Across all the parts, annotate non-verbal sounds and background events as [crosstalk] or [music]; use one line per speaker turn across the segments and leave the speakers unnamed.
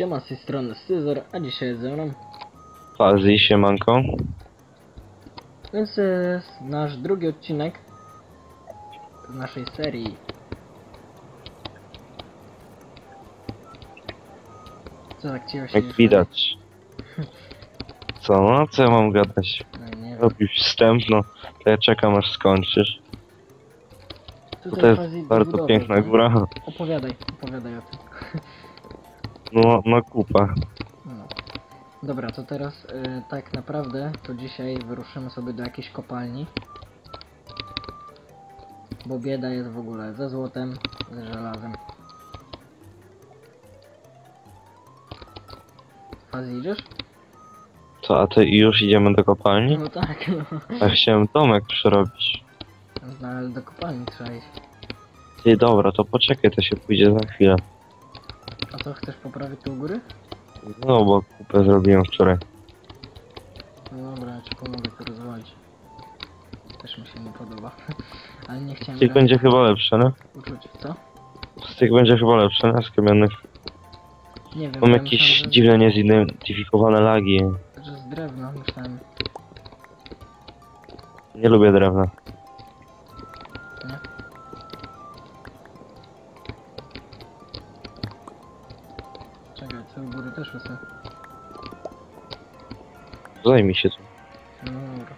Siema, z tej strony Scyzor, a dzisiaj jest ze mną.
Fazi, siemanko.
Więc jest nasz drugi odcinek z naszej serii. Co tak cię się
Jak widać. Co, no co ja mam gadać?
No, nie
wstęp, no to ja czekam aż skończysz.
Tutaj
To jest bardzo piękna
tak?
góra.
Opowiadaj, opowiadaj o tym.
No, no kupa.
No. Dobra, to teraz y, tak naprawdę to dzisiaj wyruszymy sobie do jakiejś kopalni. Bo bieda jest w ogóle ze złotem, z żelazem. Fazi idziesz?
Co, a ty już idziemy do kopalni?
No tak, no.
A chciałem domek przerobić.
No ale do kopalni trzeba iść.
Ty, dobra, to poczekaj, to się pójdzie za chwilę.
A co, chcesz poprawić tu u góry?
No, bo kupę zrobiłem wczoraj.
No dobra, ja ci pomogę to rozwalić. Też mi się nie podoba. [laughs] Ale nie chciałem
Z tych
grać
będzie chyba lepsze, nie?
uczuć, co?
Z tych będzie chyba lepsze, nie? Z kamiennych.
Nie wiem,
Mam
ja
jakieś
myślałem, że-
dziwne, niezidentyfikowane lagi.
Że z drewna myślałem.
Nie lubię drewna.
Co u góry też są.
Zajmij się tym.
No dobra.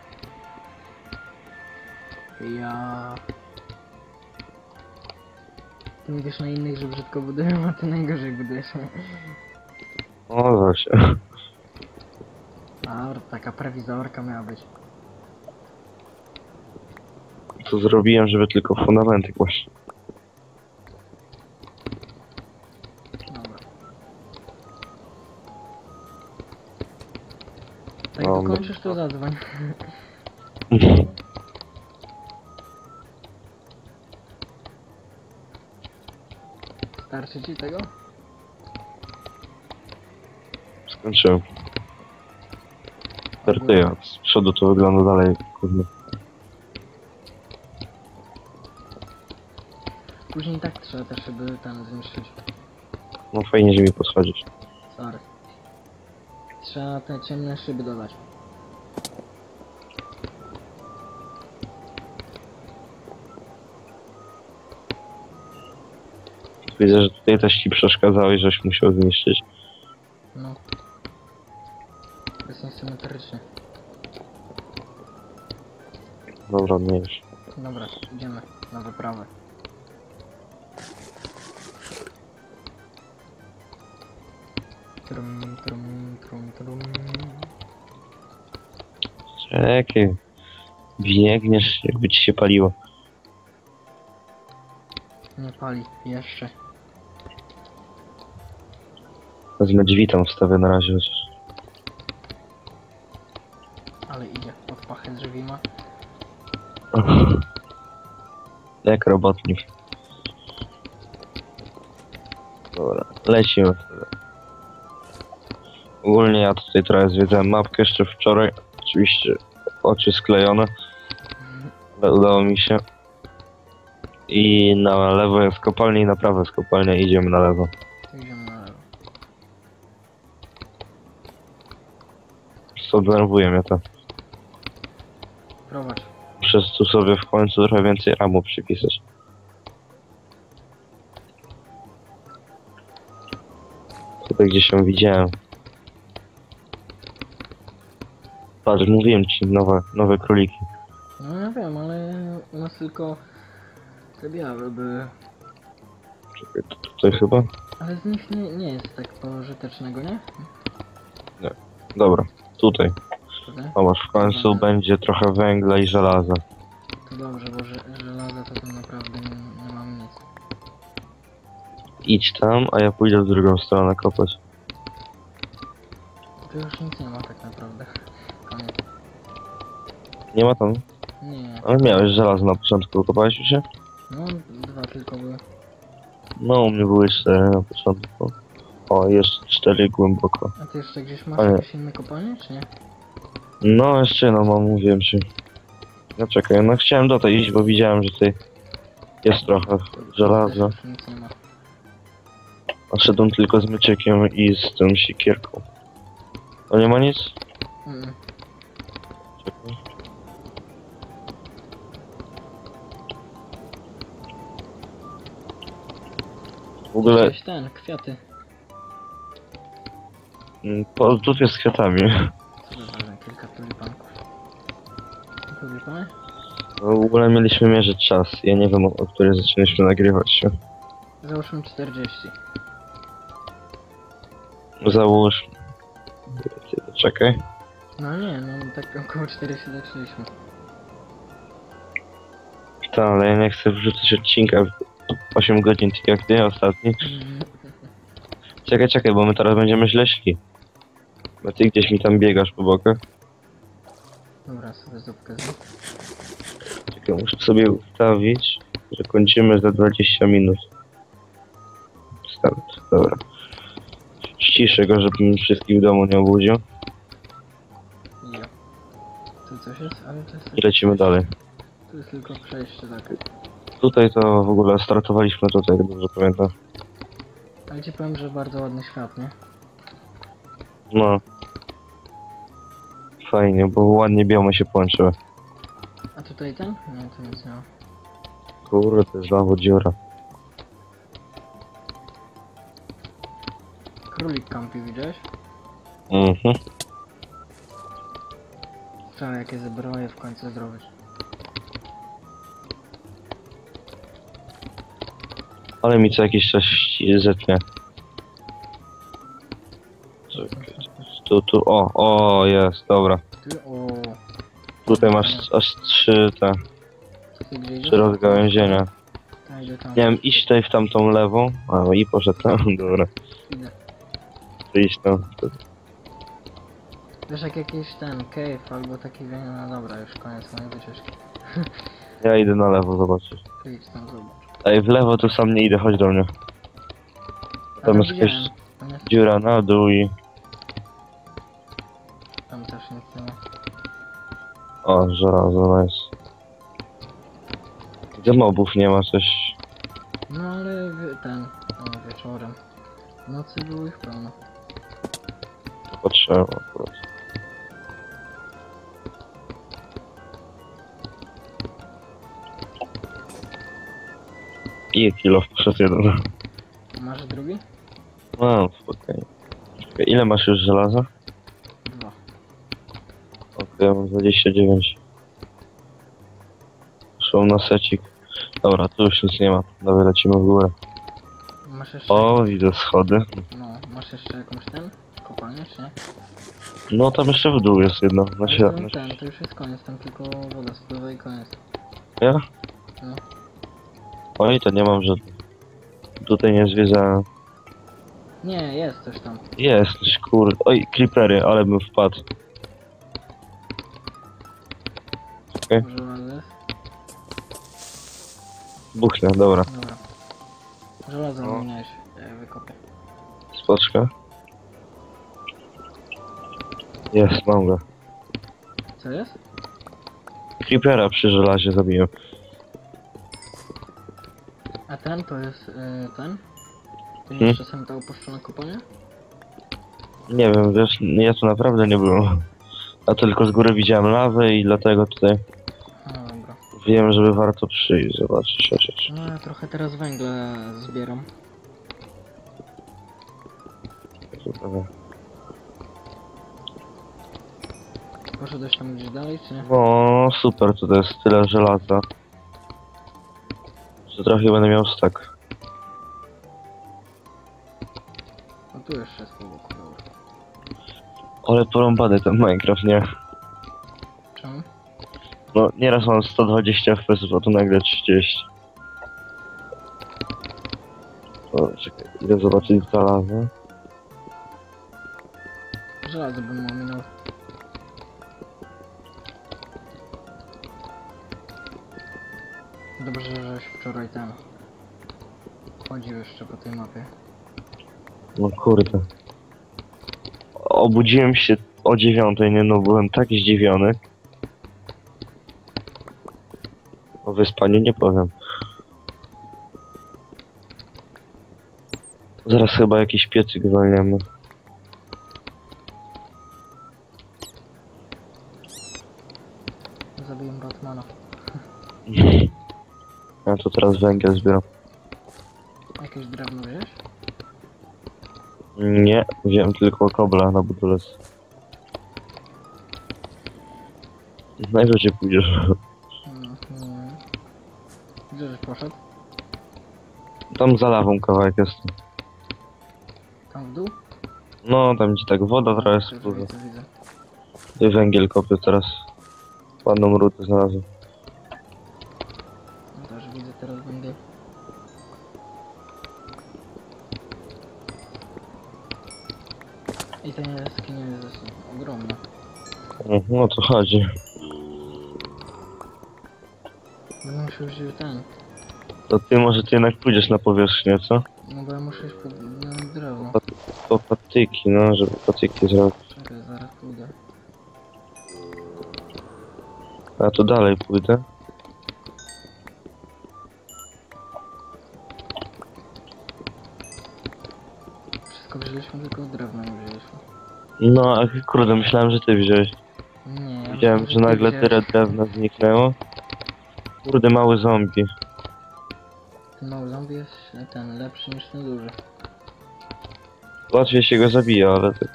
Ja... Ty mówisz na innych, że brzydko budują, a ty najgorzej budujesz.
O, właśnie.
A, taka prewizorka miała być.
To zrobiłem, żeby tylko fundamenty kłaść.
To zadzwoń. Starczy ci tego?
Skończyłem. Startuję. Z przodu to wygląda dalej, kurde.
Później tak trzeba te szyby tam zniszczyć.
No fajnie, że mi podchodzisz.
Sorry. Trzeba te ciemne szyby dodać.
Widzę, że tutaj też ci przeszkadzało i żeś musiał zniszczyć.
No. To jest niesymetrycznie.
Dobra, nie już.
Dobra, idziemy na wyprawę. Trum, trum, trum, trum.
Czekaj. Biegniesz, jakby ci się paliło.
Nie pali, jeszcze.
Wezmę drzwi tam wstawię na razie chociaż.
Ale idzie, pod pachę drzwi ma. [laughs]
Jak robotnik. Dobra, lecimy wtedy. Ogólnie ja tutaj trochę zwiedzałem mapkę jeszcze wczoraj. Oczywiście oczy sklejone, ale udało mi się. I na lewo jest kopalnia i na prawo jest kopalnia. Idziemy na lewo. Co denerwuje mnie to.
Prowadź.
Przez tu sobie w końcu trochę więcej ramu przypisać. Tutaj gdzieś ją widziałem. Patrz, mówiłem ci, nowe, nowe króliki.
No ja wiem, ale u nas tylko te białe były.
Czekaj, to tutaj chyba?
Ale z nich nie, nie jest tak pożytecznego, nie?
Dobra, tutaj.
Tutaj?
O, masz w końcu będzie trochę węgla i żelaza.
To dobrze, bo że, żelaza to tam naprawdę nie, nie mam nic.
Idź tam, a ja pójdę w drugą stronę kopać.
Tu już nic nie ma tak naprawdę. Koniec.
Nie ma tam?
Nie,
Ale miałeś żelazo na początku, kopałeś już się?
no dwa tylko były.
No, u mnie były cztery na początku. O, jeszcze cztery głęboko.
A ty jeszcze gdzieś masz
Ale-
jakieś inne kopalnie, czy nie?
No, jeszcze jedno mam, mówiłem ci. No czekaj, no chciałem do tej iść, bo widziałem, że tutaj jest trochę żelaza.
też już Nic nie ma.
A szedłem tylko z mieczykiem i z tą sikierką. To nie ma nic?
Mm.
Czekaj. W ogóle
Gdzieś ten, kwiaty.
Mm, po, tu jest z kwiatami.
Za kilka tulipanków. Tulipany?
No, w ogóle mieliśmy mierzyć czas. Ja nie wiem o, o której zaczęliśmy nagrywać się.
Załóżmy 40.
Załóż. Czekaj.
No nie, no tak około 40 zaczęliśmy.
Tak, ale ja nie chcę wrzucać odcinka w 8 godzin, tak jak ty ostatni. [laughs] Czekaj, czekaj, bo my teraz będziemy źle szli. Bo ty gdzieś mi tam biegasz po bokach.
Dobra, sobie zupkę zrób.
Czekaj, muszę sobie ustawić, że kończymy za 20 minut. Start, dobra. Ściszę go, żebym wszystkich w domu nie obudził.
Ja. Tu coś jest, ale to jest...
I lecimy dalej.
Tu jest tylko przejście tak.
Tutaj to w ogóle startowaliśmy tutaj, jak dobrze pamiętam.
Ale ci powiem, że bardzo ładny świat, nie?
No. Fajnie, bo ładnie biomy się połączyły.
A tutaj ten? Nie, to nic nie ma.
Kurde, to jest znowu dziura.
Królik kampi, widziałeś?
Mhm.
Wczoraj jakie zbroje w końcu zrobić.
Ale mi co jakiś czas ści- zetnie. Tu, tu, o, o, jest, dobra.
O,
Tutaj masz aż trzy te,
co ty gdzie idziesz?
trzy rozgałęzienia.
Ja idę tam.
Wiem, iść tutaj w tamtą lewą. A, i poszedł tam, [laughs] dobra.
Idę.
To iść tam. To,
Wiesz jak jakiś ten cave albo taki wie, no dobra, już koniec mojej wycieczki. [laughs]
ja idę na lewo zobaczyć.
Ty idź tam zobacz.
Ej, w lewo tu sam nie idę, chodź do mnie. Tam
Ale
jest jakaś
widziałem, Tam, jest,
dziura na dół i...
też nic nie ma.
O, żelazo, nice. Gdzie mobów nie ma coś?
No ale ten, o, wieczorem. W nocy było ich pełno.
Potrzeba akurat. I kilo poszedł jeden.
Masz drugi?
No, spokojnie. Czekaj, ile masz już żelaza? Ja mam 29. Szło na secik. Dobra, tu już nic nie ma. Dobra, lecimy w górę.
Masz jeszcze,
O, widzę schody.
no, masz jeszcze jakąś ten? Kopalnię czy nie?
No, tam jeszcze w dół jest jedno. Na
Ale
środku.
to, ten, to już jest koniec, tam tylko woda spływa i koniec.
Ja?
No.
Oj, to nie mam żadnych. Tutaj nie zwiedzałem.
Nie, jest coś tam.
Jest, kurde. Oj, creepery, ale bym wpadł. Okej.
Żelazo jest?
Buchnę, dobra.
Dobra. Żelazo
No.
ja wykopię.
Spoczka. Jest, mam go.
Co jest?
Creepera przy żelazie zabiłem.
A ten to jest y, ten? To nie
Hmm?
jest czasem ta opuszczona kopalnia?
Nie wiem, wiesz, ja tu naprawdę nie byłem. A tylko z góry widziałem lawę i dlatego tutaj
Dobra.
wiem, żeby warto przyjść, zobaczyć chociaż.
No ja trochę teraz węgle zbieram. Poszedłeś tam gdzieś dalej, czy nie?
No, super, tutaj jest tyle żelaza. Że trochę będę miał stak.
No tu jeszcze jest po boku, dobra.
Ale porąbany ten Minecraft, nie?
Czemu?
No, nieraz mam 120 fps, a tu nagle 30. O, czekaj, idę zobaczyć żelazo.
Żelazo bym ominął. Dobrze, żeś wczoraj ten chodził jeszcze po tej mapie.
No kurde. Obudziłem się o dziewiątej, nie no, byłem tak zdziwiony. Wyspaniu nie powiem. Zaraz chyba jakiś piecyk walniemy.
Zabiję Batmana. [laughs]
Ja to teraz węgiel zbieram.
Jakieś drewno wziąłeś?
Nie, wziąłem tylko kobla na budulec. Najwyżej pójdziesz. [laughs]
Mm, poszedł?
Tam za lawą kawałek jest.
Tam w dół?
No, tam gdzie tak woda trochę
Widzę,
spływa.
widzę, widzę.
Tutaj węgiel kopię teraz. Ładną rutę znalazłem.
No też widzę teraz będę. I ten jaskinia jest ogromna.
No o co chodzi.
Będę musiał wziąć ten.
To ty może ty jednak pójdziesz na powierzchnię, co?
No bo ja muszę iść po na drewno.
Po patyki, no, żeby patyki zrobić.
Czekaj, zaraz pójdę.
A to dalej pójdę.
Wszystko wzięliśmy, tylko drewno nie wzięliśmy.
No, a kurde, myślałem, że ty wziąłeś.
Nie,
Widziałem, że nagle
ty
tyle drewna zniknęło. Kurde, mały zombie.
Ten mały zombie jest ten lepszy niż ten duży.
Łatwiej się go zabija, ale tak...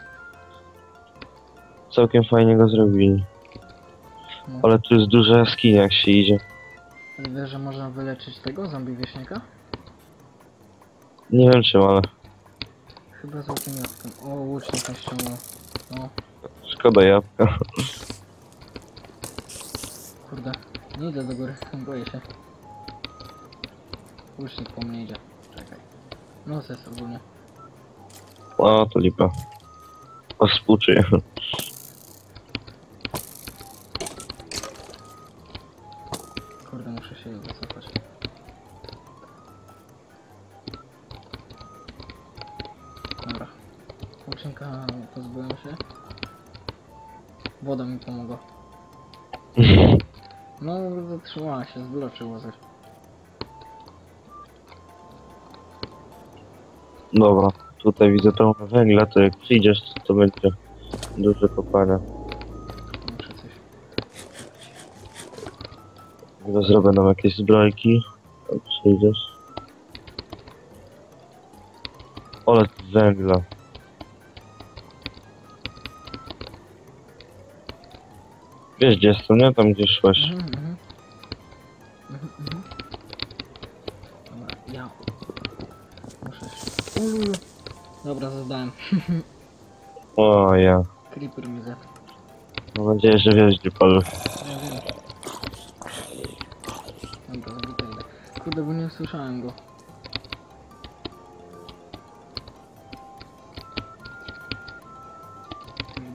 Całkiem fajnie go zrobili.
No.
Ale tu jest duża jaskinia, jak się idzie.
Wiesz, że można wyleczyć tego zombie wieśniaka?
Nie wiem czym, ale
Chyba złotym jabłkiem. O, łucznik nas ściągnął. No,
szkoda jabłka.
kurde. Nie idę do góry, [laughs] boję się. Łucznik po mnie idzie. Czekaj. No, to jest ogólnie.
O, to lipa. O, współczuję.
Kurde, muszę się wycofać. Dobra. Łucznika pozbyłem się. Woda mi pomogła. [laughs] No, zatrzymała się, zbloczyło coś.
Dobra, tutaj widzę pełno węgla, to jak przyjdziesz, to, będzie duże kopanie. Chyba zrobię nam jakieś zbrojki. Jak przyjdziesz. Ole węgla. Wiesz gdzie jest to, nie? Tam gdzie szłeś. Nadzieję, że wiesz gdzie Paweł.
Ja wiem. Dobra, idę. Kurde, bo nie usłyszałem go.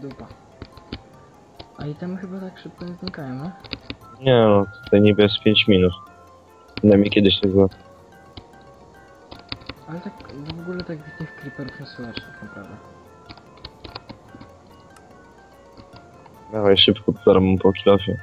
Dupa. A itemy chyba tak szybko nie znikają, no?
Nie no, tutaj niby jest 5 minut. Przynajmniej kiedyś tak było.
Ale tak w ogóle tak tych creeperów nie słychać tak naprawdę.
Dawaj szybko, zaraz mam po kilofie.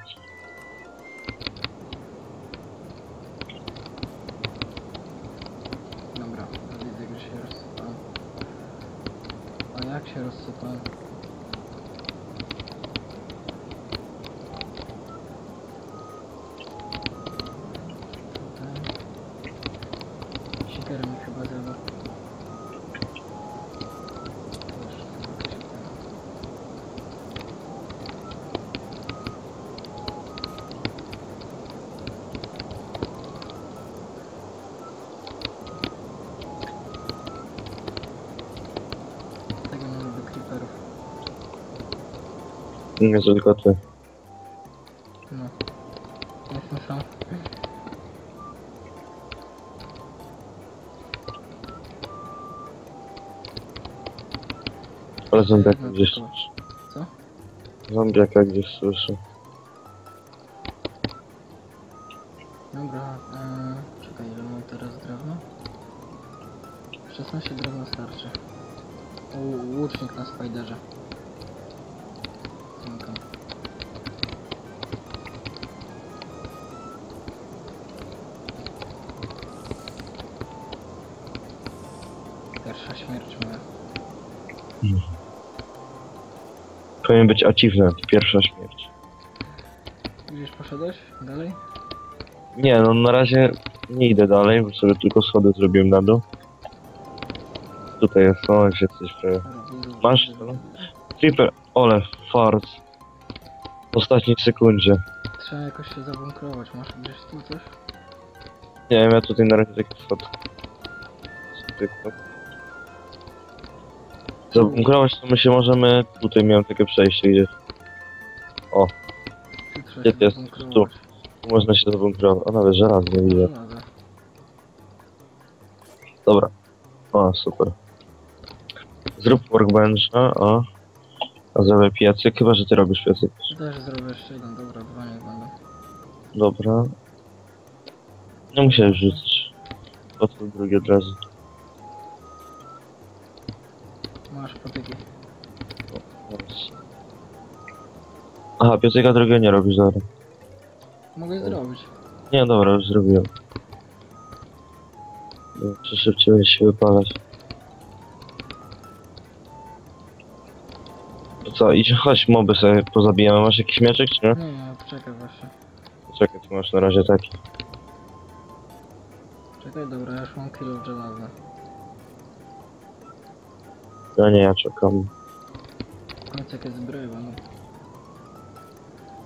Nie
tylko ty.
No. Jestem sam.
Ale zombiaka
No,
gdzieś
tylko-
słyszę.
Co?
Zombiaka gdzieś słyszę.
Dobra, yy, czekaj, ile mam teraz drewno? 16 drewna starczy. O, łucznik na spiderze.
Powinien być achievement, pierwsza śmierć.
Gdzieś poszedłeś? Dalej?
Nie, no na razie nie idę dalej, bo sobie tylko schody zrobiłem na dół. Tutaj jest, no jak się coś prawie. Masz?
robię.
Creeper, ole, fart. W ostatniej sekundzie.
Trzeba jakoś się zabunkrować. Masz gdzieś tu coś?
Nie wiem, ja tutaj na razie taki schod. Zwykły. Zabunkrować to my się możemy, tutaj miałem takie przejście gdzieś.
Tu trzeba
Gdzie to jest?
zabunkrować.
Tu można się zabunkrować. O, nawet żelaznie widzę.
Żelaza.
Dobra. O, super. Zrób workbencha, o. A zrobię piecyk, chyba że ty robisz piecyk.
Też zrobię jeszcze jeden, dobra, dwa nie będą.
Dobra. Nie musiałeś rzucić. Po co drugi od razu?
Masz patyki.
Aha, piecyka drugiego nie robisz, dobra.
Mogę zrobić.
Nie, dobra, już zrobiłem. Czy szybciej będzie się wypalać? To co, idź, chodź moby sobie pozabijamy. Masz jakiś mieczek, czy nie?
Nie, nie, poczekaj właśnie.
Czekaj, ty masz na razie taki.
Czekaj, dobra, ja już mam kilo żelaza.
Ja nie, ja czekam.
W końcu jakieś zbroje będą.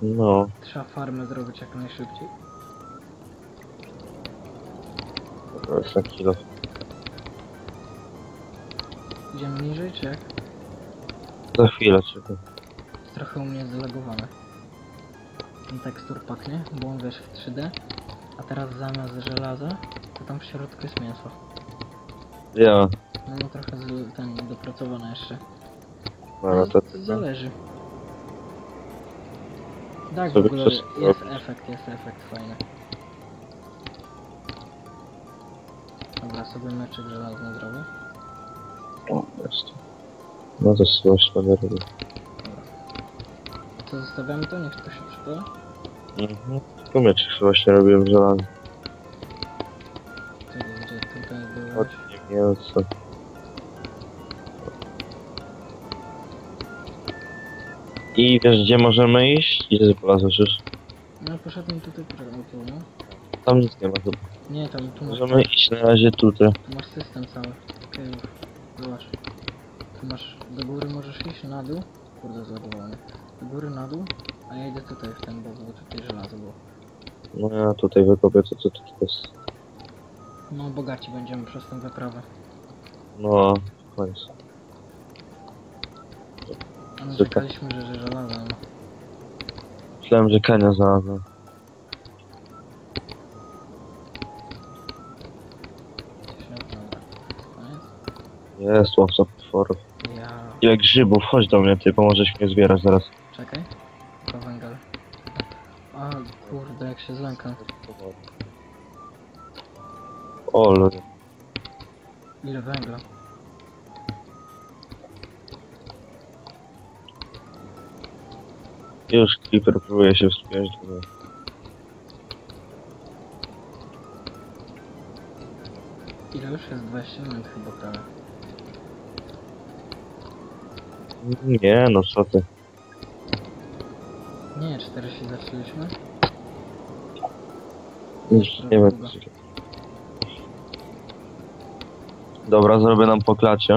No,
Trzeba farmę zrobić jak najszybciej.
to jest na kilo.
Idziemy niżej, czy jak?
Za chwilę czekaj.
Trochę u mnie jest zalagowane. Ten tekstur pack, nie? Bo on wiesz w 3D. A teraz zamiast żelaza, to tam w środku jest mięso.
Ja,
No, no trochę z, ten dopracowane jeszcze.
no, no to...
zależy. Tak, w ogóle jest efekt, jest efekt fajny. Dobra, sobie meczek żelazny zrobię.
O, jest. No to coś będę robił.
Co zostawiamy to? Niech to się przyda.
Mhm. Mieczek sobie właśnie robiłem żelazny.
Czekaj, gdzie tutaj
Chodź,
było?
nie wiem co. I wiesz gdzie możemy iść? Gdzie znalazłeś już?
No poszedłem tutaj, tu, no.
Tam nic nie ma chyba.
Nie, tam, tu masz,
Możemy iść na razie tutaj.
tu masz system cały. Okej. Zobacz. Tu masz, do góry możesz iść, na dół. Kurde, zlogowany. Do góry, na dół, a ja idę tutaj w ten bok, bo tutaj żelazo było.
No ja tutaj wykopię to co tu jest.
No, bogaci będziemy przez tę wyprawę.
No, w końcu.
A my
Super.
czekaliśmy, że, że żelazo, no.
Myślałem, że Kenia znalazłem. Jest łowca potworów.
Ja...
Ile grzybów, chodź do mnie, ty pomożesz mnie zbierać zaraz.
Czekaj. To węgiel. A, kurde, jak się zlękam.
O, ludzie.
Ile węgla?
Już Creeper próbuje się wspiąć do mnie.
Ile już jest? 20 minut chyba prawie.
Nie, no co ty.
Nie, 40 zaczęliśmy.
Już nie wiem. Dobra, zrobię nam po klacie.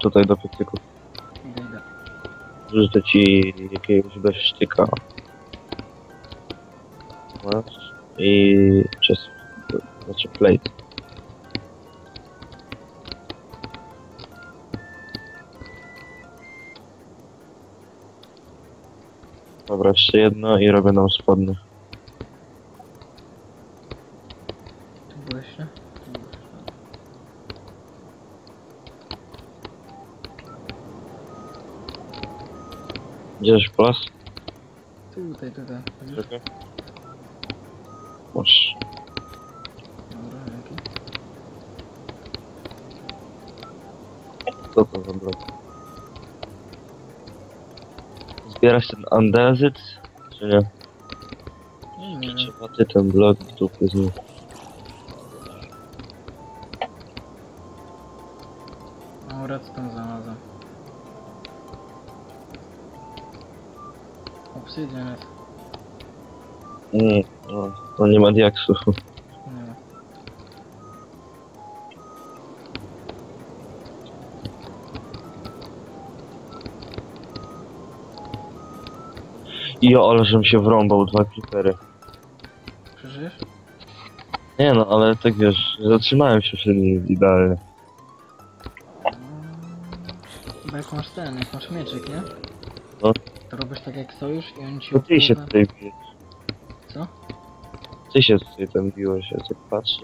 Tutaj do piecyku.
Idę,
ci jakiegoś besztyka. Masz. I chest. Znaczy plate. Dobra, jeszcze jedno i robię nam spodnie. Gdzieś plas?
Tutaj, tutaj. Widzisz?
Czekaj. Masz.
Dobra, dzięki.
Co to za blok? Zbierać ten andezyt? Czy nie?
Nie, nie wiem.
Trzeba ty ten blok w dupy znów.
O, redstone znalazłem. Obsydian.
Mm, no, no nie ma diaksu.
Nie.
I o, ale żem się wrąbał dwa creepery.
Przeżyjesz?
Nie no, ale tak wiesz, zatrzymałem się przy nim idealnie.
Bo jak masz ten, jak masz mieczyk, nie?
No.
Robisz tak jak sojusz i on ci
To ty się
opływa-
tutaj bijesz.
Co?
Ty się tutaj tam biłeś, ja tak patrzę.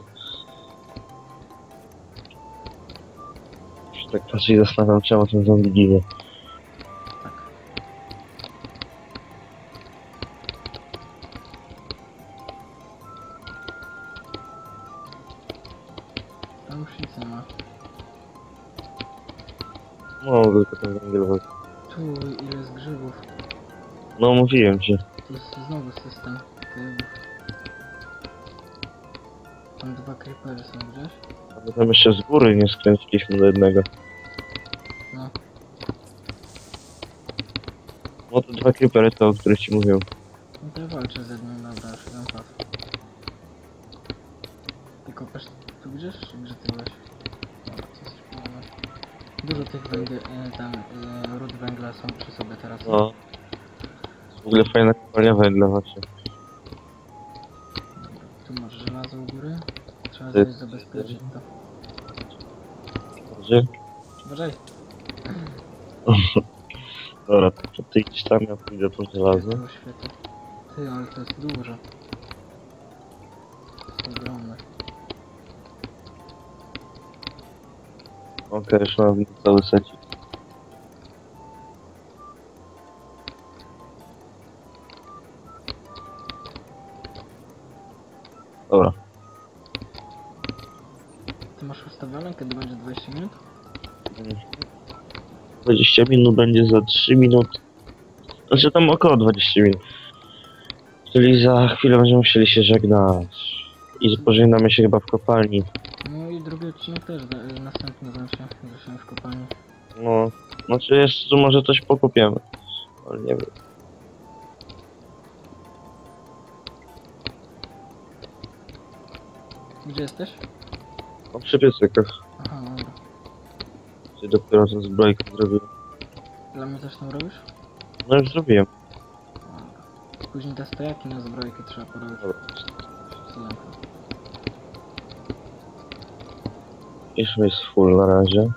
Już tak patrzę i zastanawiam czemu ten zombie ginie. No, mówiłem ci.
To jest znowu system. Tam dwa creepery są gdzieś.
A my tam jeszcze z góry nie skręciliśmy do jednego.
No.
No to dwa creepery to, o których ci mówiłem.
No to ja walczę z jednym, dobra, już jeden padł. Ty kopiesz tu gdzieś, czy gdzie ty byłeś? Dobra, to jest problem. Dużo tych węgiel, e, tam, e, ród węgla są przy sobie teraz.
No. W ogóle fajna kopalnia węgla właśnie.
Tu masz żelazo u góry. Trzeba
Ty-
coś zabezpieczyć to.
Dobrze?
Uważaj. [laughs]
Dobra, to ty idź tam, ja pójdę po żelazo.
Było świetnie. Ty, ale to jest dużo. To jest ogromne.
Okej, już mam cały secik. Dobra.
Ty masz ustawione, kiedy będzie 20 minut?
20 minut będzie za 3 minuty. Znaczy tam około 20 minut. Czyli za chwilę będziemy musieli się żegnać. I pożegnamy się chyba w kopalni.
No i drugi odcinek też, e, następny znaczy, zresztą w kopalni.
No, znaczy jeszcze może coś pokupiemy. Ale nie wiem.
Gdzie jesteś?
No przy piesykach.
Aha, dobra.
Gdzie dopiero tę zbrojkę zrobiłem.
Dla mnie też tam robisz?
No już zrobiłem.
Dobra. Później te stojaki na zbrojkę trzeba porobić.
Dobra. Już jest full na razie.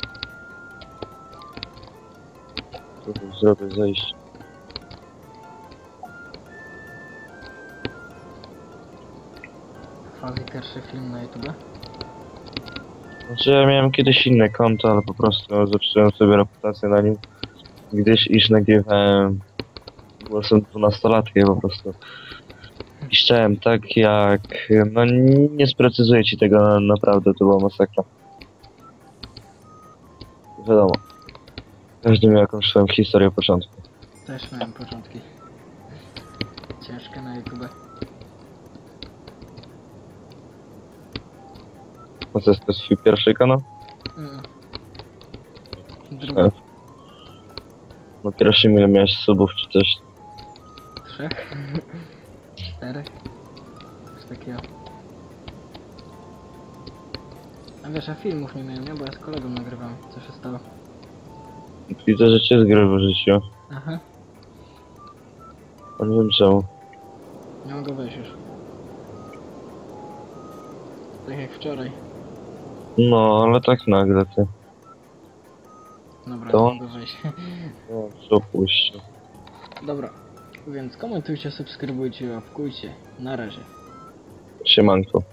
Zrobię zejście.
Pierwszy film na YouTube.
Znaczy ja miałem kiedyś inne konto, ale po prostu zepsułem sobie reputację na nim. Gdyż iż nagrywałem głosem dwunastolatkiem po prostu. Piszczałem tak jak... No nie sprecyzuję ci tego na, naprawdę, to była masakra. Wiadomo. Każdy miał jakąś swoją historię początku.
Też miałem początki. Ciężkie na YouTube.
No jest twój pierwszy kanał?
Mm.
E,
Drugi.
No pierwszy ile miałeś subów czy coś.
Trzech. Czterech. Coś takiego. A wiesz, ja filmów nie miałem, nie? Bo ja z kolegą nagrywam. Co się stało?
Widzę, że cię zgry wyrzuciło.
Aha.
A nie wiem czemu.
Nie mogę wejść już. Tak jak wczoraj.
No, ale tak nagle ty.
Dobra,
To?
wejść. [laughs]
No, co puścił.
Dobra. Więc komentujcie, subskrybujcie, łapkujcie. Na razie.
Siemanko.